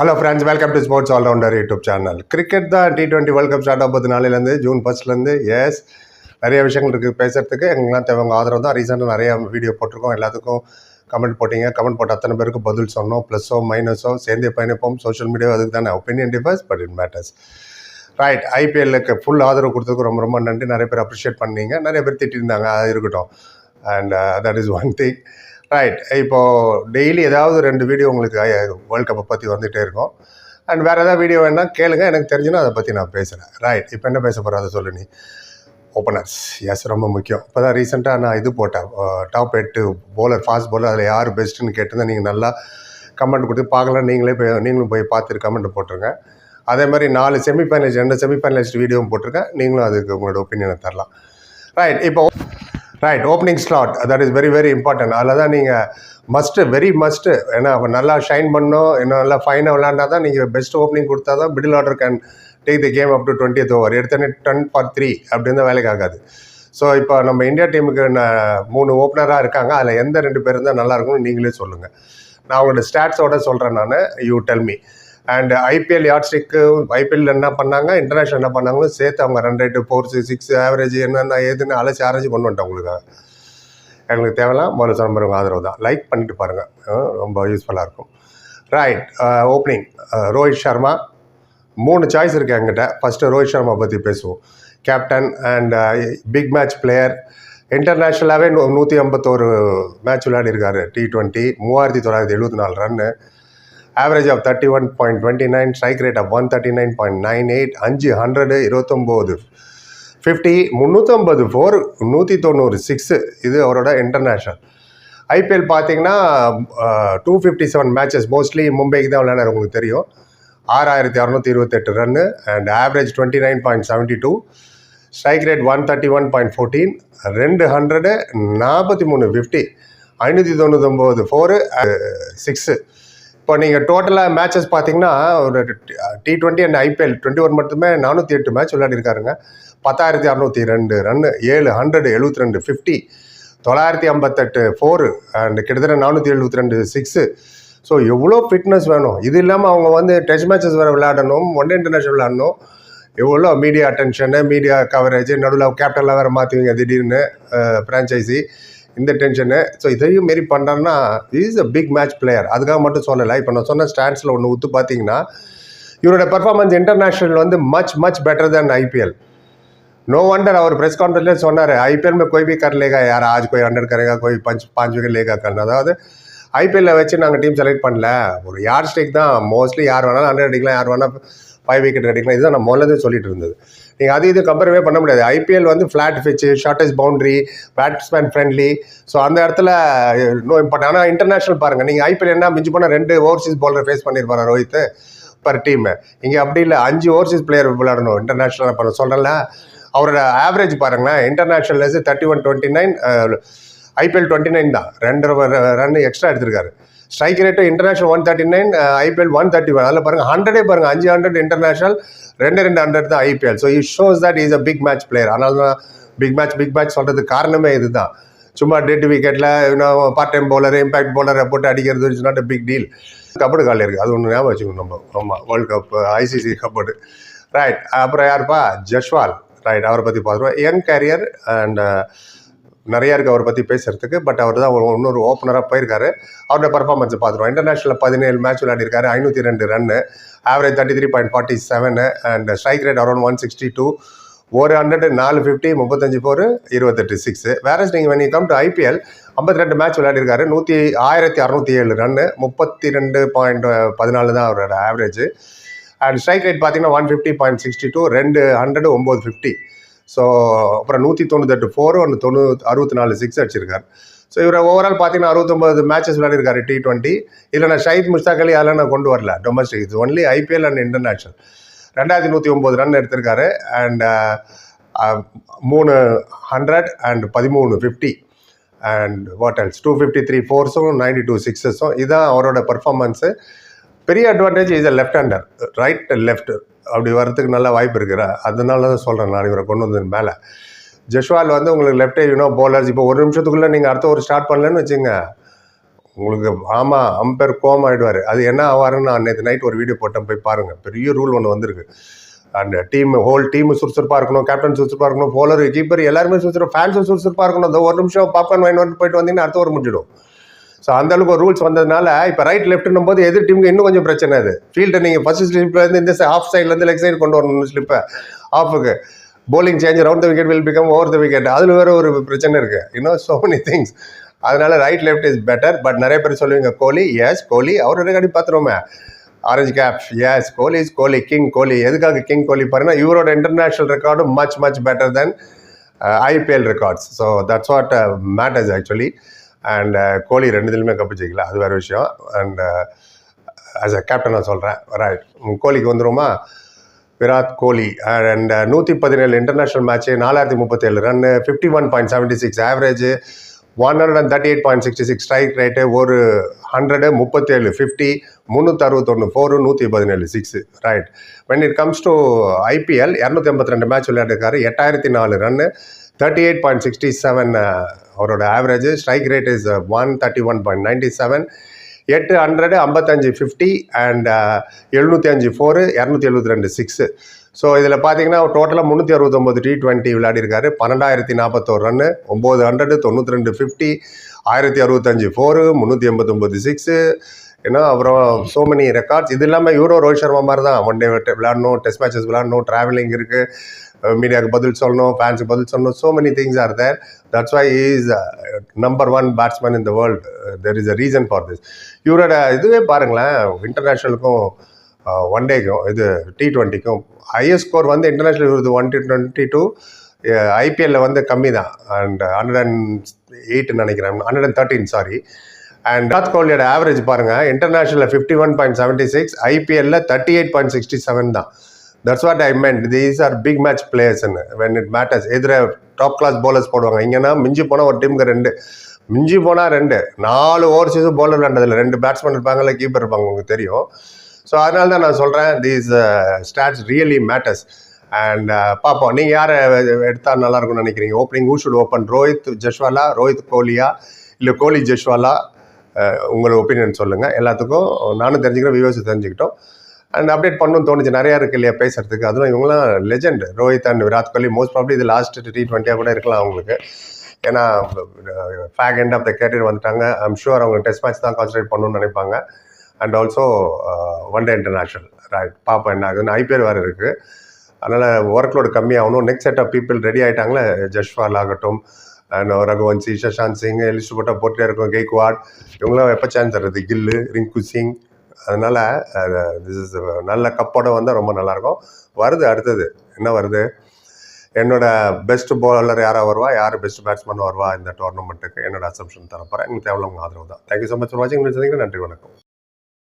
Hello friends welcome to sports allrounder YouTube channel cricket தான் T twenty world cup start ஆகுது நாளிலேருந்து June ஃபஸ்ட்லேருந்து S நிறைய விஷயங்கள் இருக்குது பேசுகிறதுக்கு எங்களுக்குலாம் தேவை உங்கள் ஆதரவு தான். ரீசெண்டாக நிறைய வீடியோ போட்டிருக்கோம். எல்லாத்துக்கும் கமெண்ட் போட்டிங்க. கமெண்ட் போட்ட அத்தனை பேருக்கு பதில் சொன்னோம். ப்ளஸ்ஸோ மைனஸோ சேர்ந்தே பயணிப்போம். சோஷியல் மீடியாவோ அதுக்கு தானே. Opinion differs but it matters right ஐபிஎல்லுக்கு full ஆதரவு கொடுத்ததுக்கு ரொம்ப ரொம்ப நன்றி. நிறைய பேர் அப்ரிஷியேட் பண்ணீங்க. நிறைய பேர் திட்டிருந்தாங்க. அது இருக்கட்டும். And that is one thing right இப்போது டெய்லி ஏதாவது ரெண்டு வீடியோ உங்களுக்கு வேர்ல்ட் கப்பை பற்றி வந்துகிட்டே இருக்கும். அண்ட் வேறு ஏதாவது வீடியோ வேணால் கேளுங்க. எனக்கு தெரிஞ்சுன்னா அதை பற்றி நான் பேசுகிறேன் ரைட் இப்போ என்ன பேச போகிறேன் அதை சொல்லு நீ. ஓப்பனர்ஸ் எஸ் ரொம்ப முக்கியம். இப்போ தான் ரீசெண்டாக நான் இது போட்டேன். டாப் எட்டு போலர் ஃபாஸ்ட் போலர் அதில் யார் பெஸ்ட்டுன்னு கேட்டிருந்தேன் நீங்கள் நல்லா கமெண்ட் கொடுத்து பார்க்கலாம். நீங்களே போய் நீங்களும் போய் பார்த்துட்டு கமெண்ட் போட்டுருங்க. அதே மாதிரி நாலு செமிஃபைனலிஸ்ட் ரெண்டு செமிஃபைனலிஸ்ட் வீடியோவும் போட்டிருக்கேன். நீங்களும் அதுக்கு உங்களோட ஒப்பீனியனை தரலாம். ரைட் இப்போ right opening slot that is very very important அதில் தான் நீங்கள் மஸ்ட்டு வெரி மஸ்ட்டு ஏன்னா அவன் நல்லா ஷைன் பண்ணோம் இன்னும் நல்லா ஃபைனாக விளாண்டா தான் நீங்கள் பெஸ்ட் ஓப்பனிங் கொடுத்தா தான் middle order can take the game up to twenty over எடுத்தோடனே டென் ஃபார் த்ரீ அப்படின்னு தான் வேலைக்கு ஆகாது. ஸோ இப்போ நம்ம இந்தியா டீமுக்கு மூணு ஓப்பனராக இருக்காங்க. அதில் எந்த ரெண்டு பேர் இருந்தால் நல்லாயிருக்கும்னு நீங்களே சொல்லுங்கள் நான் உங்களோட ஸ்டாட்ஸோட சொல்கிறேன் நான். You tell me and IPL யாட்ஸ்டிக்கு IPL என்ன பண்ணாங்க? இன்டர்நேஷனல் என்ன பண்ணாங்களோ சேர்த்து அவங்க run rate four six average என்னென்ன ஏதுன்னு அலைச்சி ஆராய்ச்சி கொண்டு வந்துட்டேன் உங்களுக்கு. எங்களுக்கு தேவைலாம் முதல்ல சொன்ன ஆதரவு தான். லைக் பண்ணிட்டு பாருங்கள் ரொம்ப யூஸ்ஃபுல்லாக இருக்கும். Right opening Rohit Sharma. மூணு சாய்ஸ் இருக்குது என்கிட்ட. ஃபஸ்ட்டு ரோஹித் சர்மா பற்றி பேசுவோம். Captain and big match player இன்டர்நேஷ்னலாகவே நூ நூற்றி ஐம்பத்தோரு மேட்ச் விளையாடிருக்காரு. டி டுவெண்ட்டி மூவாயிரத்தி தொள்ளாயிரத்தி எழுபத்தி நாலு run average of thirty one point twenty nine strike rate of one thirty nine point nine eight அஞ்சு ஹண்ட்ரடு இருபத்தொம்போது. ஃபிஃப்டி முந்நூற்றம்பது ஃபோர் நூற்றி தொண்ணூறு சிக்ஸு இது அவரோட இன்டர்நேஷ்னல் ஐபிஎல் பார்த்தீங்கன்னா two fifty seven matches mostly மும்பைக்கு தான் விளையாடுற உங்களுக்கு தெரியும். ஆறாயிரத்தி அறநூற்றி இருபத்தெட்டு run and average twenty nine point seventy two strike rate one thirty one point fourteen ரெண்டு ஹண்ட்ரடு நாற்பத்தி மூணு ஃபிஃப்டி ஐநூற்றி தொண்ணூத்தொம்பது ஃபோரு சிக்ஸு இப்போ நீங்கள் டோட்டலாக மேட்சஸ் பார்த்தீங்கன்னா ஒரு T twenty and IPL twenty one மட்டுமே நானூற்றி எட்டு மேட்ச் விளையாடிருக்காருங்க. பத்தாயிரத்தி அறநூற்றி ரெண்டு ரன்னு ஏழு ஹண்ட்ரட் எழுபத்தி ரெண்டு ஃபிஃப்டி தொள்ளாயிரத்தி ஐம்பத்தெட்டு ஃபோரு அண்ட் கிட்டத்தட்ட நானூற்றி எழுபத்தி ரெண்டு சிக்ஸு ஸோ எவ்வளோ ஃபிட்னஸ் வேணும்? இது இல்லாமல் அவங்க வந்து டெஸ்ட் மேட்சஸ் வேறு விளையாடணும் ஒன் டே இன்டர்நேஷனல் விளையாடணும். எவ்வளோ மீடியா அட்டென்ஷனு மீடியா கவரேஜ் நடுவில் கேப்டன்லாம் வேறு மாற்றுவீங்க திடீர்னு ஃப்ரான்ச்சைசி இந்த டென்ஷனு ஸோ இதையும் மாரி பண்ணுறான்னா is a big match player அதுக்காக மட்டும் சொல்லலை இப்போ நான் சொன்ன ஸ்டாண்ட்ஸில் ஒன்று ஒத்து பார்த்தீங்கன்னா இவரோட பெர்ஃபார்மன்ஸ் இன்டர்நேஷ்னல் வந்து much much better than IPL no wonder और प्रेस कॉन्फ्रेंस में सोना है आईपीएल में कोई भी कर लेगा यार आज कोई हंड्रेड करेगा कोई पंच पाँच विकेट लेगा करना அதாவது ஐபிஎல்ல வச்சு நாங்கள் டீம் செலக்ட் பண்ணல ஒரு யார் ஸ்டேக் தான் மோஸ்ட்லி யார் வேணாலும் ஹண்ட்ரட் அடிக்கலாம் யார் வேணால் ஃபைவ் விக்கெட் அடிக்கலாம் இதுதான் நான் முதல்ல சொல்லிட்டு இருந்தது நீங்கள் அது இது கம்பேரவே பண்ண முடியாது. ஐபிஎல் வந்து flat pitch shortage boundary batsman friendly so அந்த இடத்துல நோ இம்பார்ட்டன் ஆனால் இன்டர்நேஷனல் பாருங்கள் நீங்கள் ஐபிஎல் என்ன மிஞ்சி போனால் ரெண்டு ஓவர்சீஸ் பவுலர் ஃபேஸ் பண்ணியிருப்பாரு ரோஹித் பர் டீம் இங்கே அப்படி இல்லை. அஞ்சு ஓவர்சீஸ் பிளேயர் விளையாடணும். இன்டர்நேஷ்னலாக பண்ண சொல்கிறேன்ல அவரோட ஆவரேஜ் பாருங்களேன். International thirty one twenty nine IPL twenty nine தான். ரெண்டு ரன் எக்ஸ்ட்ரா எடுத்திருக்காரு. Strike rate international one thirty nine IPL one thirty one அதில் பாருங்கள் ஹண்ட்ரடே பாருங்கள் அஞ்சு ஹண்ட்ரட் இன்டர்நேஷனல் ரெண்டு ரெண்டு ஹண்ட்ரட் தான் IPL so it shows that is a big match player அதனால தான் பிக் மேட்ச் பிக் மேட்ச் சொல்கிறதுக்கு காரணமே இதுதான். சும்மா டெட் விக்கெட்டில் இன்னும் பார்ட் டைம் பவுலர் இம்பாக்ட் பவுலரை போட்டு அடிக்கிறது நாட் பிக் டீல் கபடி கால் இருக்குது அது ஒன்று ஞாபகம் வச்சுக்கணும் நம்ம. ஆமாம் world cup ICC kabaddi. Right அப்புறம் யாருப்பா? ஜஷ்வால் ரைட் அவரை பற்றி பார்த்துருவோம். யங் கேரியர் அண்ட் நிறையா இருக்குது அவரை பற்றி பேசுகிறதுக்கு பட் அவர் தான் ஒரு இன்னொரு ஓப்பனராக போயிருக்காரு. அவரோட பர்ஃபார்மன்ஸை பார்த்துருவோம். இன்டர்நேஷனல் பதினேழு மேட்ச் விளையாடிருக்காரு ஐநூற்றி ரெண்டு run average thirty three point forty seven and strike rate around one sixty two ஒரு ஹண்ட்ரட் நாலு ஃபிஃப்டி முப்பத்தஞ்சு ஃபோர் இருபத்தெட்டு சிக்ஸு வேறஸ் நீங்கள் வென் கம் டு ஐபிஎல் ஐம்பத்தி ரெண்டு மேட்ச் விளையாடிருக்காரு நூற்றி ஆயிரத்தி அறநூற்றி ஏழு ரன்னு முப்பத்தி ரெண்டு பாயிண்ட் பதினாலு தான் அவரோட ஆவரேஜ் அண்ட் ஸ்ட்ரைக் ரேட் பார்த்தீங்கன்னா one fifty point sixty two ரெண்டு ஹண்ட்ரட் ஒம்பது ஃபிஃப்டி ஸோ அப்புறம் நூற்றி தொண்ணூத்தெட்டு ஃபோர் ஒன்று தொண்ணூ அறுபத்தி நாலு சிக்ஸ் அடிச்சிருக்கார். ஸோ இவர் ஓவரால் பார்த்தீங்கன்னா அறுபத்தொம்பது மேட்சஸ் விளையாடிருக்காரு டி டுவெண்ட்டி இதில் நான் ஷஹித் முஸ்தாக் அலி அதெல்லாம் நான் கொண்டு வரல. டொமஸ்டிக் இது ஒன்லி ஐபிஎல் அண்ட் இன்டர்நேஷ்னல் ரெண்டாயிரத்தி நூற்றி ஒம்பது ரன் எடுத்திருக்காரு. அண்ட் uh, um, மூணு ஹண்ட்ரட் அண்ட் பதிமூணு fifty and what else two fifty three ஃபோர்ஸும் ninety two சிக்ஸஸும் இதுதான் அவரோட பர்ஃபார்மன்ஸு பெரிய advantage is a left hander right left அப்படி வரதுக்கு நல்ல வாய்ப்பு இருக்கிற அதனால தான் சொல்கிறேன் நான் இவரை கொண்டு வந்தது மேலே. ஜெஷ்வால் வந்து உங்களுக்கு லெஃப்ட் யூனோ போலர்ஸ் இப்போ ஒரு நிமிஷத்துக்குள்ளே நீங்கள் அடுத்த ஒரு ஸ்டார்ட் பண்ணலன்னு வச்சுங்க உங்களுக்கு ஆமாம் அம்பேர் கோம் ஆகிடுவார் அது என்ன ஆவாருன்னு நான் நேற்று நைட் ஒரு வீடியோ போட்டேன் போய் பாருங்கள் பெரிய ரூல் ஒன்று வந்திருக்கு. அண்ட் டீம் ஹோல் டீம் சுறுசுறுப்பாக இருக்கணும் கேப்டன் சுறுசுறுப்பாக இருக்கணும் போலர் கீப்பர் எல்லாருமே சுறுசுறுப்பு ஃபேன்ஸும் சுறுசுறுப்பாக இருக்கணும். அந்த ஒரு நிமிஷம் பாப்கார்ன் வாங்கிட்டு வந்து போயிட்டு வந்தீங்கன்னா அடுத்த ஒரு முடிஞ்சிடும். ஸோ அந்த அளவுக்கு ஒரு ரூல்ஸ் வந்ததுனால இப்போ ரைட் லெஃப்ட்னும் போது எதிர் டீமுக்கு இன்னும் கொஞ்சம் பிரச்சனை அது ஃபீல்டை நீங்கள் ஃபர்ஸ்ட் ஸ்லிப்லேருந்து இந்த ஆஃப் சைட்லேருந்து லெக் சைடு கொண்டு வரணும் ஸ்லிப்பை ஆஃபுக்கு bowling change round the wicket will become over the wicket அதில் வேற ஒரு பிரச்சனை இருக்குது இன்னும் சோ மெனி திங்ஸ் அதனால right left is better but நிறைய பேர் சொல்லுவீங்க கோலி எஸ் கோலி. அவர் ரெக்கார்டி பார்த்துருவோமே orange cap yes Kohli is Kohli king Kohli. எதுக்காக கிங் கோலி பாருன்னா இவரோட international ரெக்கார்டும் much much better than IPL records so that's what matters actually and uh, Kohli ரெண்டுத்துலையுமே cup ஜெயிக்கல. அது வேறு விஷயம். அண்ட் ஆஸ் அ கேப்டன் நான் சொல்கிறேன் ரைட் கோலிக்கு வந்துருமா? விராட் கோலி. அண்ட் நூற்றி பதினேழு இன்டர்நேஷ்னல் மேட்ச்சு நாலாயிரத்தி முப்பத்தேழு run fifty one point seventy six average one hundred and thirty eight point sixty six strike rate ஒரு ஹண்ட்ரடு முப்பத்தேழு ஃபிஃப்டி முந்நூற்றி அறுபத்தொன்று ஃபோரு நூற்றி பதினேழு six right when it comes to IPL இரநூத்தி எண்பத்தி ரெண்டு மேட்ச் விளையாடிருக்காரு. எட்டாயிரத்தி நாலு run thirty eight point sixty seven அவரோட average strike rate is one thirty one point ninety seven எட்டு ஹண்ட்ரடு ஐம்பத்தஞ்சு ஃபிஃப்டி அண்ட் எழுநூற்றி அஞ்சு ஃபோரு இரநூத்தி எழுபத்தி ரெண்டு சிக்ஸு ஸோ இதில் பார்த்தீங்கன்னா டோட்டலாக முந்நூற்றி அறுபத்தொம்போது டி டுவெண்ட்டி விளையாடிருக்காரு. பன்னெண்டாயிரத்தி நாற்பத்தோரு ரன்னு ஒம்பது ஹண்ட்ரடு தொண்ணூற்றி ரெண்டு ஃபிஃப்டி ஆயிரத்தி அறுபத்தஞ்சு ஃபோரு முந்நூற்றி எண்பத்தொம்போது சிக்ஸு ஏன்னா அப்புறம் சோ மெனி ரெக்கார்ட்ஸ் இது இல்லாமல் யூரோ ரோஹித் சர்மா மாதிரி தான் ஒன் டே விளையாடணும் டெஸ்ட் மேட்சஸ் விளையாடணும் ட்ராவலிங் இருக்குது மீடியாவுக்கு பதில் சொல்லணும் ஃபேன்ஸுக்கு பதில் சொல்லணும். So many things are there that's why is number one batsman in the world there is a reason for this இவரோட இதுவே பாருங்களேன் இன்டர்நேஷ்னலுக்கும் ஒன் டேக்கும் இது டி ட்வெண்ட்டிக்கும் ஹையஸ்ட் ஸ்கோர் வந்து இன்டர்நேஷ்னல் இவரது ஒன் டி ட்வெண்ட்டி டூ ஐபிஎல்ல வந்து கம்மி தான் அண்ட் ஹண்ட்ரட் அண்ட் எயிட்னு நினைக்கிறேன் hundred and thirteen sorry and Virat கோலியோட average பாருங்கள் இன்டர்நேஷ்னலில் fifty one point seventy six ஐபிஎல்ல thirty eight point sixty seven தான். That's what I meant these are big match பிளேயர்ஸ்னு when it matters எதிர top class bowlers போடுவாங்க. இங்கன்னா மிஞ்சி போனால் ஒரு டீமுக்கு ரெண்டு. மிஞ்சி போனால் ரெண்டு. நாலு ஓவர்ஸஸும் பவுலர் விளாண்டதில்ல ரெண்டு பேட்ஸ்மேன் இருப்பாங்கல்ல கீப்பர் இருப்பாங்க உங்களுக்கு தெரியும். ஸோ அதனால தான் நான் சொல்கிறேன் these stats really matters and பார்ப்போம். நீங்கள் யாரை எடுத்தால் நல்லாயிருக்கும்னு நினைக்கிறீங்க? Opening who should open Rohit ஜஷ்வாலா Rohit கோலியா இல்லை கோலி ஜஷ்வாலா உங்களோட ஒப்பீனியன் சொல்லுங்கள் எல்லாத்துக்கும் நானும் தெரிஞ்சுக்கிறேன் வியூவர்ஸ் தெரிஞ்சுக்கிட்டோம். அண்ட் அப்டேட் பண்ணணும்னு தோணுச்சு. நிறையா இருக்கு இல்லையா பேசுறதுக்கு. அதுவும் இவங்களாம் legend Rohit and Virat Kohli. Most probably இது லாஸ்ட் டி ட்வெண்ட்டியாக கூட இருக்கலாம் அவங்களுக்கு. ஏன்னா fag end of the career வந்துட்டாங்க. ஐம் ஷூர் அவங்க டெஸ்ட் மேட்ச் தான் கான்சன்ட்ரேட் பண்ணணும்னு நினைப்பாங்க. And also one day international right பாப்பா என்ன ஆகுதுன்னு. ஐபிஎல் வேறு இருக்குது அதனால் work load கம்மியாகணும் next set of people ready ஆகிட்டாங்களே Jaiswal ஆகட்டும். அண்ட் ரகுவன்சி சஷாந்த் சிங் லிஸ்ட் போட்டால் போட்டே இருக்கும். கெய்க்வாட் இவங்களாம் எப்போ சான்ஸ் தர்றது? கில்லு ரிங்கு சிங் அதனால் திஸ் இஸ் நல்ல கப்போட வந்தால் ரொம்ப நல்லாயிருக்கும். வருது அடுத்தது. என்ன வருது? என்னோட பெஸ்ட் பவுலர் யாராக வருவா? யார் பெஸ்ட் பேட்ஸ்மேன் வருவா இந்த டோர்னமெண்ட்டுக்கு என்னோட அசம்ஷன் தரப்போகிறேன் எனக்கு தேவையில்ல உங்கள் ஆதரவு தான். தேங்க்யூ ஸோ மச் ஃபார் வாட்சிங் நன்றி வணக்கம்.